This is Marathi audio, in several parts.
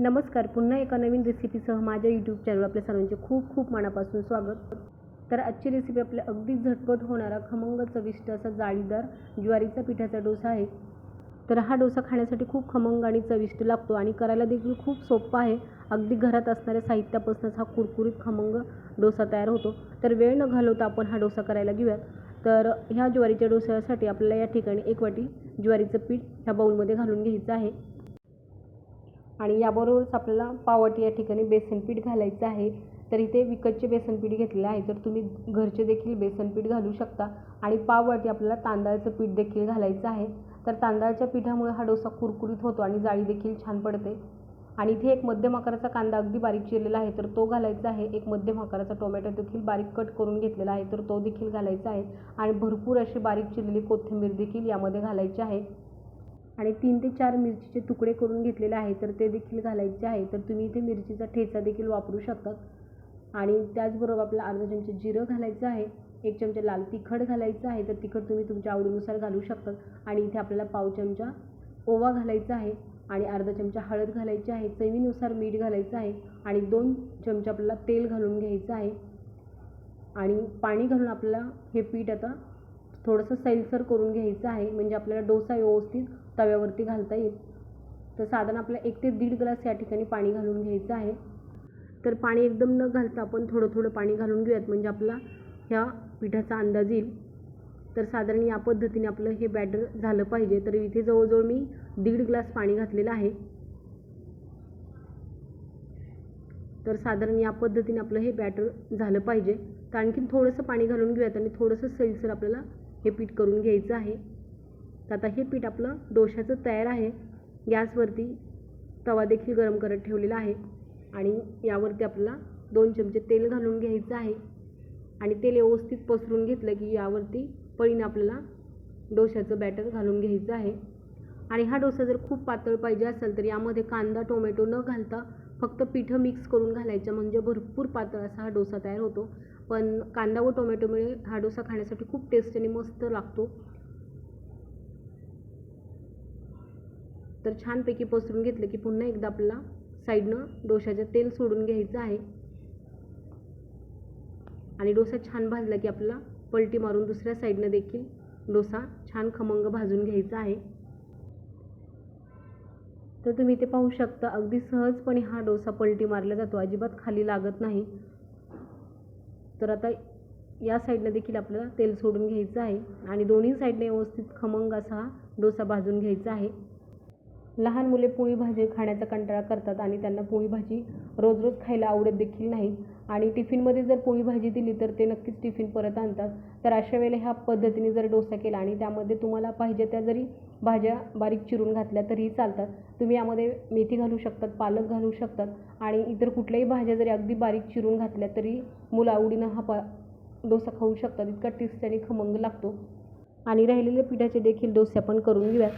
नमस्कार पुन्हा एका नवीन रेसिपीसह माझ्या यूट्यूब चॅनल आपल्या सर्वांचे खूप खूप मनापासून स्वागत. तर आजची रेसिपी आपल्या अगदी झटपट होणारा खमंग चविष्ट असा जाळीदार ज्वारीचा पिठाचा डोसा आहे. तर हा डोसा खाण्यासाठी खूप खमंग आणि चविष्ट लागतो आणि करायला देखील खूप सोपा आहे. अगदी घरात असणाऱ्या साहित्यापासूनच हा कुरकुरीत खमंग डोसा तयार होतो. तर वेळ न घालवता आपण हा डोसा करायला घेऊयात. तर ह्या ज्वारीच्या डोस्यासाठी आपल्याला या ठिकाणी एक वाटी ज्वारीचं पीठ ह्या बाऊलमध्ये घालून घ्यायचं आहे. आणि याबरोबरच आपल्याला पावट या ठिकाणी बेसन पीठ घालायचं आहे. तर इथे विकतचे बेसन पीठ घेतलेलं आहे. तर तुम्ही घरचे देखील बेसनपीठ घालू शकता. आणि पाववाटी आपल्याला तांदळाचं पीठ देखील घालायचं आहे. तर तांदळाच्या पिठामुळे हा डोसा कुरकुरीत होतो आणि जाळी देखील छान पडते. आणि इथे एक मध्यम आकाराचा कांदा अगदी बारीक चिरलेला आहे. तर तो घालायचा आहे. एक मध्यम आकाराचा टोमॅटो देखील बारीक कट करून घेतलेला आहे. तर तो देखील घालायचा आहे. आणि भरपूर अशी बारीक चिरलेली कोथिंबीर देखील यामध्ये घालायची आहे. आणि तीन ते चार मिरचीचे तुकडे करून घेतलेले आहे तर ते देखील घालायचे आहे. तर तुम्ही इथे मिरचीचा ठेचा देखील वापरू शकतात. आणि त्याचबरोबर आपला अर्धा चमचे जिरं घालायचं आहे एक चमचा लाल तिखट घालायचं आहे तर तिखट तुम्ही तुमच्या आवडीनुसार घालू शकतात आणि इथे आपल्याला पाव चमचा ओवा घालायचा आहे आणि अर्धा चमचा हळद घालायची आहे चवीनुसार मीठ घालायचं आहे आणि दोन चमचे आपल्याला तेल घालून घ्यायचं आहे. आणि पाणी घालून आपल्याला हे पीठ आता थोडंसं सैलसर करून घ्यायचं आहे म्हणजे आपल्याला डोसा व्यवस्थित तव्यावरती घालता येईल. तर साधारण आपल्याला एक ते दीड ग्लास या ठिकाणी पाणी घालून घ्यायचं आहे. तर पाणी एकदम न घालता आपण थोडं थोडं पाणी घालून घेऊयात म्हणजे आपला ह्या पिठाचा अंदाज येईल. तर साधारण या पद्धतीने आपलं हे बॅटर झालं पाहिजे. तर इथे जवळजवळ मी दीड ग्लास पाणी घातलेलं आहे. तर साधारण या पद्धतीने आपलं हे बॅटर झालं पाहिजे. तर आणखीन थोडंसं पाणी घालून घेऊयात आणि थोडंसं सैलसर आपल्याला हे पीठ करून घ्यायचं आहे. तर आता हे पीठ आपलं डोशाचं तयार आहे. गॅसवरती तवा देखील गरम करत ठेवलेला आहे. आणि यावरती आपल्याला दोन चमचे तेल घालून घ्यायचं आहे. आणि तेल व्यवस्थित पसरून घेतलं की यावरती पळीनं आपल्याला डोशाचं बॅटर घालून घ्यायचं आहे. आणि हा डोसा जर खूप पातळ पाहिजे असेल तर यामध्ये कांदा टोमॅटो न घालता फक्त पिठं मिक्स करून घालायचं. म्हणजे भरपूर पातळ असा हा डोसा तयार होतो. पण कांदा व टोमॅटोमुळे हा डोसा खाण्यासाठी खूप टेस्ट आणि मस्त लागतो. तर छानपैकी पसरून घेतलं की पुन्हा एकदा आपल्याला साईडनं डोशाचं तेल सोडून घ्यायचं आहे. आणि डोसा छान भाजला की आपल्याला पलटी मारून दुसऱ्या साईडनं देखील डोसा छान खमंग भाजून घ्यायचा आहे. तर तुम्ही ते पाहू शकता अगदी सहजपणे हा डोसा पलटी मारला जातो. अजिबात खाली लागत नाही. तर आता या साईडनं देखील आपल्याला तेल सोडून घ्यायचं आहे. आणि दोन्ही साईडने व्यवस्थित खमंग असा हा डोसा भाजून घ्यायचा आहे. लहान मुले पोळी भाजी खाण्याचा कंटाळा करतात आणि त्यांना पोळी भाजी रोज रोज खायला आवडत देखील नाही आणि टिफिनमध्ये जर पोळी भाजी दिली तर ते नक्कीच टिफिन परत आणतात. तर अशा वेळेला ह्या पद्धतीने जर डोसा केला आणि त्यामध्ये तुम्हाला पाहिजे त्या जरी भाज्या बारीक चिरून घातल्या तरीही चालतात. तुम्ही यामध्ये मेथी घालू शकतात पालक घालू शकतात आणि इतर कुठल्याही भाज्या जरी अगदी बारीक चिरून घातल्या तरी मुलं आवडीनं हा पा डोसा खाऊ शकतात. इतका टेस्टी आणि खमंग लागतो. आणि राहिलेल्या पिठाचे देखील डोसे आपण करून घेऊयात.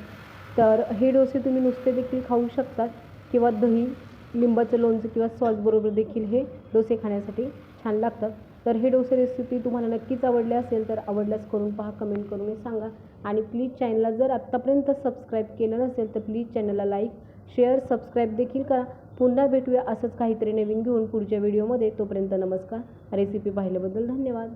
तर हे डोसे तुम्ही नुसते देखील खाऊ शकतात. किंवा दही लिंबाचं लोणचं किंवा सॉसबरोबर देखील हे डोसे खाण्यासाठी छान लागतात. तर हे डोसे रेसिपी तुम्हाला नक्कीच आवडली असेल तर आवडल्यास करून पहा कमेंट करून हे सांगा. आणि प्लीज चॅनलला जर आत्तापर्यंत सबस्क्राईब केलं नसेल तर प्लीज चॅनलला लाईक शेअर सबस्क्राईब देखील करा. पुन्हा भेटूया असंच काहीतरी नवीन घेऊन पुढच्या व्हिडिओमध्ये तोपर्यंत नमस्कार. रेसिपी पाहिल्याबद्दल धन्यवाद.